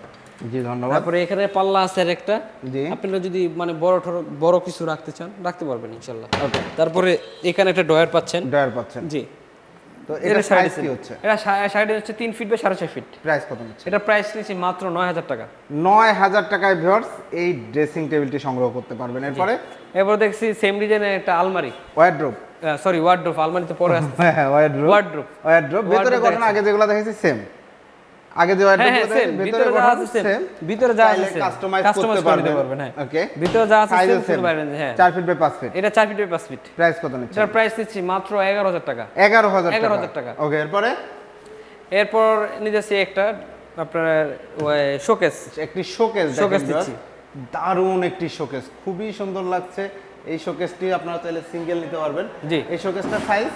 B: জি ধন্যবাদ।
A: তারপরে এখানে পাল্লা আছে আর একটা
B: জি।
A: আপনারা যদি মানে বড় ঠড় বড় কিছু রাখতে চান রাখতে পারবেন ইনশাল্লাহ। তারপরে এখানে একটা ডয়ার পাচ্ছেন।
B: ডয়ার পাচ্ছেন।
A: জি।
B: তো এটা সাইজ কি হচ্ছে?
A: এটা সাইড হচ্ছে তিন ফিট বা সাড়ে ছয় ফিট।
B: প্রাইস কত হচ্ছে
A: এটা প্রাইস নিচ্ছি মাত্র নয় হাজার টাকা।
B: নয় হাজার টাকায় ভিউয়ার্স এই ড্রেসিং টেবিলটি সংগ্রহ করতে পারবেন। এরপরে?
A: এরপর দেখছি সেম ডিজাইনের একটা আলমারি।
B: ওয়ার্ড্রোব
A: সরি ওয়ার্ড্রোপ আলমারিতে পরে আসছে
B: হ্যাঁ ওয়ার্ড্রোব
A: ওয়ার্ড্রোপ
B: ওয়ার্ড্রোপ ভিতরে ঘটনা আগে যেগুলো দেখেছি সেম আগে যে
A: হ্যাঁ হ্যাঁ ভিতরে যা আছে ভিতরে যা আছে
B: কাস্টমাইজ করতে পারবেন।
A: হ্যাঁ।
B: ওকে
A: ভিতরে যা আছে করতে পারবেন হ্যাঁ।
B: 4 ফিট বাই 5 ফিট
A: এটা চার ফিট বাই পাঁচ ফিট
B: প্রাইস কত নিচ্ছে
A: এটার প্রাইস দিচ্ছি মাত্র এগারো হাজার টাকা।
B: 11000 টাকা।
A: 11,000 টাকা।
B: ওকে এরপরে?
A: এরপর নিতেছি একটা আপনার শোকেস
B: একটি শোকেস দেখেন
A: দিচ্ছি।
B: দারুণ একটি শোকেস খুবই সুন্দর লাগছে। এই শোকেসটি আপনারা চাইলে সিঙ্গেল নিতে পারবেন।
A: জি।
B: এই শোকেসটার সাইজ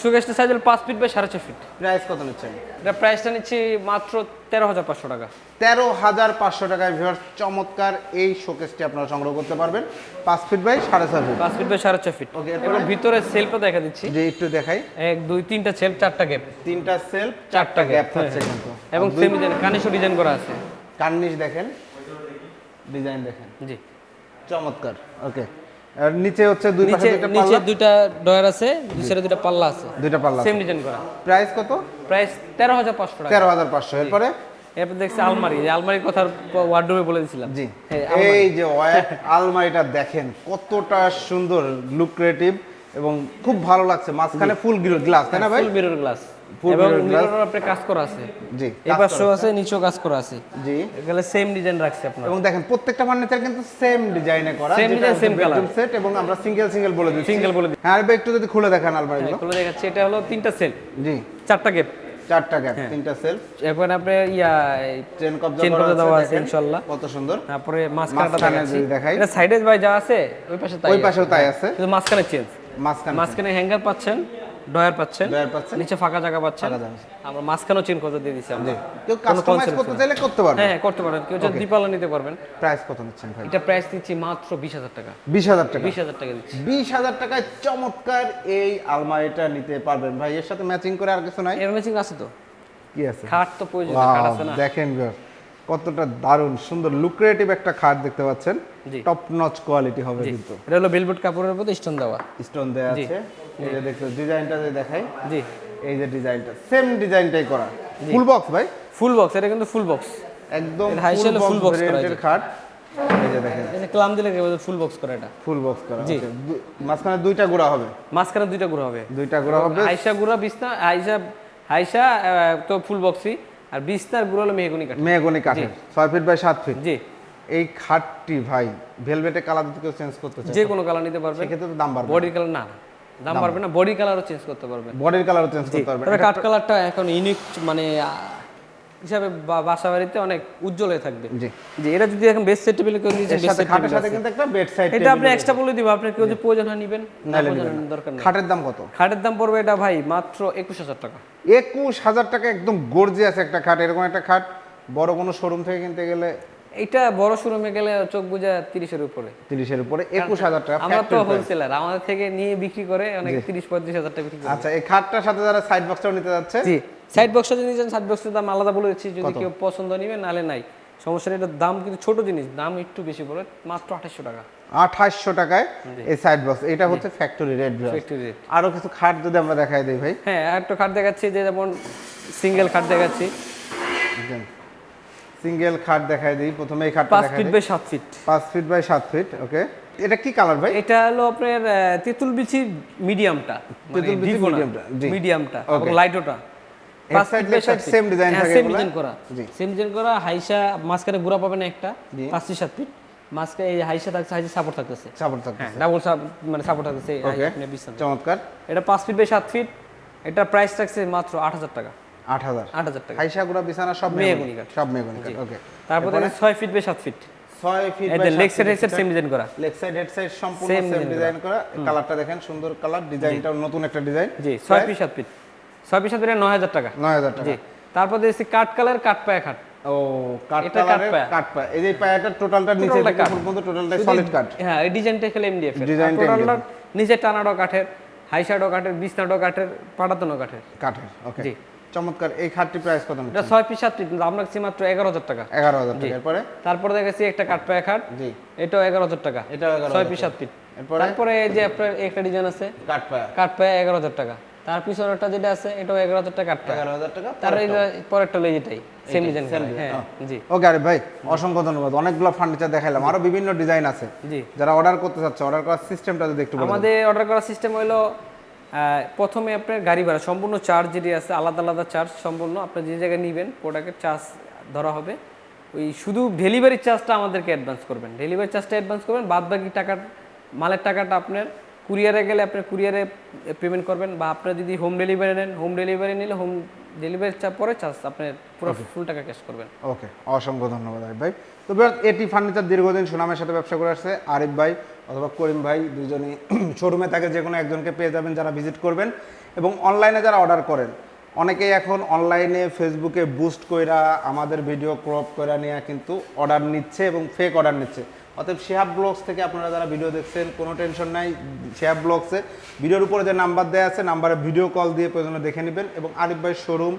A: শোকেসটা সাইজ হলো পাঁচ ফিট বাই সাড়ে ফিট।
B: প্রাইস কত নিচ্ছেন?
A: এটা প্রাইসটা নিচ্ছি মাত্র তেরো হাজার পাঁচশো টাকা।
B: তেরো হাজার পাঁচশো টাকায় ভিউয়ার্স চমৎকার এই শোকেসটি আপনারা সংগ্রহ করতে পারবেন। পাঁচ ফিট বাই সাড়ে ছয় ফিট।
A: পাঁচ ফিট বাই সাড়ে ছয় ফিট।
B: এরপরে?
A: ভিতরে সেলফটা দেখা দিচ্ছি।
B: যে একটু দেখাই।
A: এক দুই তিনটা সেলফ চারটা গ্যাপ
B: তিনটা সেলফ
A: চারটা
B: গ্যাপ থাকছে কিন্তু।
A: এবং সেম ডিজাইন কানিশো ডিজাইন করা আছে।
B: কার্নিশ দেখেন। ডিজাইন দেখেন।
A: জি।
B: চমৎকার। ওকে আর নিচে হচ্ছে দুই পাশে দুইটা
A: নিচে দুইটা ডয়ার আছে দুই সাইডে দুইটা পাল্লা আছে।
B: দুইটা পাল্লা
A: সেম ডিজাইন করা।
B: প্রাইস কত?
A: প্রাইস তেরো হাজার পাঁচশো টাকা।
B: তেরো হাজার পাঁচশো। এরপরে?
A: এরপর দেখছি আলমারি। আলমারির কথা ওয়ার্ডরোবে বলে দিয়েছিলাম
B: জি।
A: হ্যাঁ,
B: এই যে আলমারিটা দেখেন কতটা সুন্দর লুক্রেটিভ এবং খুব ভালো লাগছে। মাঝখানে ফুল গ্লাস তাই না ভাই?
A: ফুল মিরর গ্লাস এবং মিরর আপনার কাজ করা আছে।
B: জি
A: এই পাশেও আছে নিচেও কাজ করা আছে।
B: জি।
A: এগুলো সেম ডিজাইন রাখছে আপনার।
B: এবং দেখেন প্রত্যেকটা ফার্নিচার কিন্তু সেম ডিজাইনে করা।
A: Same design, same colour।
B: Set এবং আমরা সিঙ্গেল সিঙ্গেল বলে দিচ্ছি।
A: Single বলে
B: হ্যাঁ আর একটু যদি খুলে দেখান আলমারিগুলো।
A: এগুলো দেখাচ্ছি। এটা হলো তিনটা সেল
B: জি।
A: চারটা গেপ
B: চারটা গ্যাপ
A: হ্যাঁ।
B: তিনটা সেলফ
A: এখন আপনি ইয়া
B: চেন কবজা
A: Chain কবজা দেওয়া আছে, ইনশাআল্লাহ।
B: কত সুন্দর।
A: তারপরে দেখাচ্ছি।
B: দেখাই।
A: এটা সাইডে ভাই যা আছে ওই পাশে তাই
B: ওই পাশেও তাই আছে।
A: শুধু চেঞ্জ
B: মাঝখানে
A: মাঝখানে হ্যাঙ্গার পাচ্ছেন। ডয়ার পাচ্ছেন
B: ডয়ার পাচ্ছেন।
A: নিচে ফাঁকা জায়গা পাচ্ছেন। আমরা মাঝখানেও চেন দিয়ে দিচ্ছি আমরা।
B: কেউ কাস্টমাইজ করতে চাইলে করতে পারবে
A: হ্যাঁ হ্যাঁ করতে পারেন কেউ যদি দীপালা নিতে পারবেন।
B: প্রাইস কত নিচ্ছেন ভাই?
A: এটা প্রাইস দিচ্ছি মাত্র বিশ হাজার টাকা।
B: বিশ হাজার টাকা।
A: বিশ হাজার টাকা দিচ্ছি।
B: বিশ হাজার টাকায় চমৎকার এই আলমারিটা নিতে পারবেন ভাই। এর সাথে ম্যাচিং করে আর কিছু নাই?
A: এর ম্যাচিং আছে তো।
B: কি আছে?
A: খাট তো প্রয়োজন খাট আছে না?
B: দেখেন কতটা দারুণ সুন্দর লুক্রেটিভ একটা খাট দেখতে পাচ্ছেন। টপ নচ কোয়ালিটি হবে কিন্তু।
A: এটা হলো বেলভেট কাপড়ের মধ্যে স্টোন দেওয়া।
B: স্টোন দেওয়া আছে। এই যে ডিজাইনটা যে দেখাই
A: জি।
B: এই যে ডিজাইনটা সেম ডিজাইনটাই করা। ফুল বক্স ভাই?
A: ফুল বক্স এটা কিন্তু ফুল বক্স
B: একদম ফুল বক্স
A: করা আছে।
B: খাট। এই যে দেখেন।
A: এটা ক্লাম দিলে ফুল বক্স করে এটা?
B: ফুল বক্স করা
A: জি।
B: মাঝখানে দুইটা গোড়া হবে।
A: মাঝখানে দুইটা গুঁড়ো হবে।
B: দুইটা গোড়া হবে।
A: গুঁড়া বিছনা তো ফুল বক্সই আর বিছনার গুঁড়ো হলো মেহগুনি কাঠ
B: মেহগনি কাঠের ছয় ফিট বাই ফিট
A: জি।
B: এই খাটটি ভাই ভেলভেটে কালার যদি কেউ চেঞ্জ করতে চায়
A: যে কোনো কালার নিতে পারবে।
B: সেক্ষেত্রে তো দাম বাড়বে
A: বডি কালার না, দাম পারবে না বডি কালারও চেঞ্জ করতে পারবেন
B: বডির কালারও চেঞ্জ করতে পারবেন
A: তবে কাঠ কালারটা এখন ইউনিক মানে হিসাবে বাসা বাড়িতে অনেক উজ্জ্বল হয়ে থাকবে।
B: জি।
A: এটা যদি এখন সেট টেবিল করে দিয়েছেন
B: এর সাথে খাটের সাথে কিন্তু একটা বেড সাইড
A: এটা আপনি এক্সট্রা বলে দিব আপনার কেউ যদি প্রয়োজন হয় নিবেন না দরকার নেই।
B: খাটের দাম কত?
A: খাটের দাম পড়বে এটা ভাই মাত্র একুশ হাজার টাকা।
B: একুশ হাজার টাকা একদম গর্জিয়াস একটা খাট। এরকম একটা খাট বড় কোনো শোরুম থেকে কিনতে গেলে
A: এটা বড় শোরুমে গেলে চোখ বুঝা তিরিশের উপরে।
B: তিরিশের উপরে একুশ হাজার টাকা
A: আমরা তো হোলসেলার আমাদের থেকে নিয়ে বিক্রি করে অনেক তিরিশ পঁয়ত্রিশ হাজার টাকা বিক্রি করে।
B: আচ্ছা এই খাটটার সাথে যারা সাইড বক্সটাও নিতে যাচ্ছে?
A: জি সাইড বক্সটা যদি নিয়েছেন সাইড বক্সের দাম আলাদা বলে দিচ্ছি যদি কেউ পছন্দ নিবে নালে নাই। সমস্যা নেই এটার দাম কিন্তু ছোট জিনিস দাম একটু বেশি পড়ে মাত্র আঠাশশো টাকা।
B: আঠাশশো টাকায় এই সাইড বক্স এটা হচ্ছে ফ্যাক্টরি রেট
A: ফ্যাক্টরি রেট
B: আরও কিছু খাট যদি আমরা দেখাই দিই ভাই?
A: হ্যাঁ একটা খাট দেখাচ্ছি যে যেমন সিঙ্গেল খাট দেখাচ্ছি।
B: সিঙ্গেল খাট দেখাই দিই প্রথমে এই খাটটা
A: পাঁচ
B: দেখাই
A: ফিট বাই সাত ফিট
B: পাঁচ ফিট বাই সাত ফিট ওকে এটা কি কালার ভাই?
A: এটা হলো আপনার তেঁতুল বিচি মিডিয়ামটা
B: তেঁতুল বিচি medium-টা, জি।
A: মিডিয়ামটা এবং লাইটোটা
B: থাকে
A: সেম ডিজাইন করা। সেম ডিজাইন করা হাইসা মাঝখানে গুড়া পাবেন একটা ফিট মাঝখানে এই হাইসা থাকছে হাইসা সাপোর্ট থাকতেছে।
B: সাপোর্ট থাকবে
A: হ্যাঁ ডাবল মানে সাপোর্ট থাকতেছে আপনি
B: চমৎকার।
A: এটা ফিট বাই ফিট এটা প্রাইস থাকছে মাত্র আট হাজার টাকা।
B: আট হাজার।
A: আট হাজার টাকা।
B: হাইসা গুড়া বিছানা সব
A: মেহগনি
B: মেহগনি।
A: কাঠ।
B: সব মেহগনি কাঠ ওকে
A: তারপরে ছয় ফিট বাই সাত ফিট
B: ছয় feet
A: leg side head same design করা।
B: লেগ সাইড হেড সম্পূর্ণ সেম ডিজাইন করা। কালারটা দেখেন সুন্দর কালার ডিজাইনটা নতুন একটা ডিজাইন
A: জি ছয় ফিট সাত ফিট ছয় ফিট সাত ফিট নয় হাজার টাকা।
B: নয় হাজার টাকা।
A: জি। তারপর দিয়েছি কাঠ কালার কাঠ পায়া খাট
B: ও কাঠ কালারের কাঠ পায়া। এই যে পায়াটা টোটালটা নিচে পর্যন্ত টোটালটা সলিড কাঠ।
A: হ্যাঁ এই ডিজাইনটা খেলে এমডিএফ এর। টোটালটা নিচে টানাডো কাঠের হাইসাডো কাঠের বিছনাডো কাঠের পাটাতনো কাঠের।
B: কাঠের ওকে
A: জি।
B: চমৎকার এই খাটটি প্রাইস কত
A: এটা ছয় পিস সাত পিস কিন্তু আমরা রাখছি মাত্র এগারো হাজার টাকা।
B: এগারো হাজার টাকা এরপরে?
A: তারপরে দেখেছি একটা কাঠ পায়া খাট
B: জি।
A: এটাও এগারো হাজার টাকা।
B: এটাও এগারো
A: ছয় পিস সাত
B: এরপরে?
A: তারপরে এই যে আপনার একটা ডিজাইন আছে
B: কাঠ পায়া
A: কাঠ পায়া এগারো হাজার টাকা। তার পিছনেরটা যেটা আছে এটাও এগারো হাজার টাকা কাঠ পায়া
B: এগারো হাজার টাকা
A: তার এই পরেরটা লই যেটাই সেম ডিজাইন হ্যাঁ জি।
B: ওকে আরে ভাই অসংখ্য ধন্যবাদ। অনেকগুলো ফার্নিচার দেখাইলাম। আরও বিভিন্ন ডিজাইন আছে।
A: জি।
B: যারা অর্ডার করতে চাচ্ছে অর্ডার করার সিস্টেমটা যদি একটু বলেন
A: আমাদের অর্ডার করার সিস্টেম হলো প্রথমে আপনার গাড়ি ভাড়া, সম্পূর্ণ চার্জ যেটি আছে, আলাদা আলাদা চার্জ সম্পূর্ণ, আপনার যে জায়গায় নেবেন প্রোডাক্টের চার্জ ধরা হবে। ওই শুধু ডেলিভারি চার্জটা আমাদেরকে অ্যাডভান্স করবেন। ডেলিভারি চার্জটা অ্যাডভান্স করবেন বাদ বাকি টাকার, মালের টাকাটা আপনার কুরিয়ারে গেলে আপনার কুরিয়ারে পেমেন্ট করবেন, বা আপনার যদি হোম ডেলিভারি নেন হোম ডেলিভারি নিলে হোম ডেলিভারি চার্জ পরে চার্জ আপনি পুরো ফুল টাকা ক্যাশ করবেন।
B: ওকে অসংখ্য ধন্যবাদ আরিফ ভাই। তো এটি ফার্নিচার দীর্ঘদিন সুনামের সাথে ব্যবসা করে আসছে। আরিফ ভাই অথবা করিম ভাই দুজনই শোরুমে তাকে যে কোনো একজনকে পেয়ে যাবেন যারা ভিজিট করবেন। এবং অনলাইনে যারা অর্ডার করেন অনেকেই এখন অনলাইনে ফেসবুকে বুস্ট কইরা আমাদের ভিডিও ক্রপ কইরা নিয়ে কিন্তু অর্ডার নিচ্ছে এবং ফেক অর্ডার নিচ্ছে। অতএব শেহাব ব্লগস থেকে আপনারা যারা ভিডিও দেখছেন, কোনো টেনশন নাই শেহাব ব্লগসে ভিডিওর উপরে যে নাম্বার দেওয়া আছে নাম্বারে ভিডিও কল দিয়ে প্রয়োজনে দেখে নেবেন এবং আরিফ ভাইয়ের শোরুম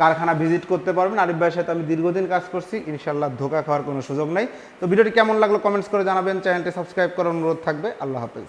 B: কারখানা ভিজিট করতে পারবেন। আরিফ ভাইয়ের সাথে আমি দীর্ঘদিন কাজ করছি ইনশাল্লাহ ধোকা খাওয়ার কোনো সুযোগ নাই। তো ভিডিওটি কেমন লাগল কমেন্টস করে জানাবেন। চ্যানেলটি সাবস্ক্রাইব করার অনুরোধ থাকবে। আল্লাহ হাফেজ।